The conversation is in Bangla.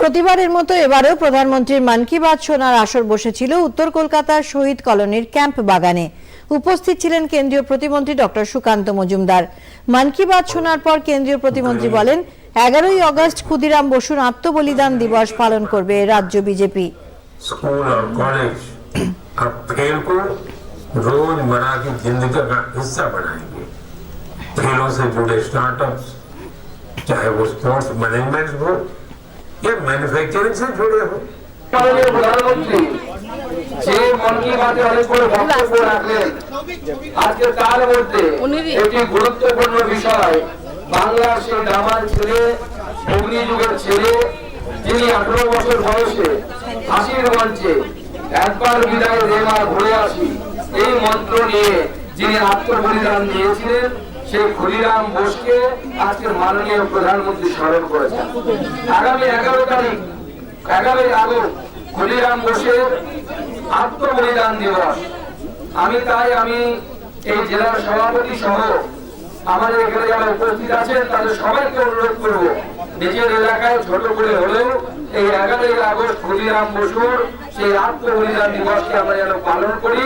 প্রতিবারের মতো এবারেও প্রধানমন্ত্রীর মন কি বাত শোনার আসর বসেছিল উত্তর কলকাতার শহীদ কলোনির ক্যাম্প বাগানে উপস্থিত ছিলেন কেন্দ্রীয় প্রতিমন্ত্রী ডক্টর সুকান্ত মজুমদার মন কি বাত শোনার পর কেন্দ্রীয় প্রতিমন্ত্রী বলেন এগারোই অগস্ট ক্ষুদিরাম বসুর আত্মবলিদান দিবস পালন করবে রাজ্য বিজেপি स्कूल और कॉलेज अब खेल को रोजमर्रा की जिंदगी का हिस्सा बनाएंगे खेलों से जुड़े स्टार्टअप्स चाहे वो स्पोर्ट्स मैनेजमेंट हो या मैन्युफैक्चरिंग से जुड़े हो মাননীয় প্রধানমন্ত্রী যে মন কি বাতে অনেক করে বক্তব্য রাখলেন আজকে তার মধ্যে একটি গুরুত্বপূর্ণ বিষয় বাংলার সেই দামার ছেলে অগ্নি যুগের ছেলে যিনি আঠারো বছর বয়সে হাসির মঞ্চে একবার বিদায় দেবার ঘুরে আসি এই মন্ত্র নিয়ে যিনি আত্মবলিদান দিয়েছিলেন সেই ক্ষুদিরাম বোসকে আজকে মাননীয় প্রধানমন্ত্রী স্মরণ করেছেন। আগামী এগারো তারিখ, এগারোই আগস্ট, ক্ষুদিরাম বোসের আত্মবলিদান দিবস। আমি তাই আমি এই জেলার সভাপতি সহ আমাদের এখানে যারা উপস্থিত আছেন, তাদের সবাইকে অনুরোধ করব, নিজের এলাকায় ছোট করে হলেও এই এগারোই আগস্ট ক্ষুদিরাম বসুর সেই আত্মবলিদান দিবসকে আমরা যেন পালন করি।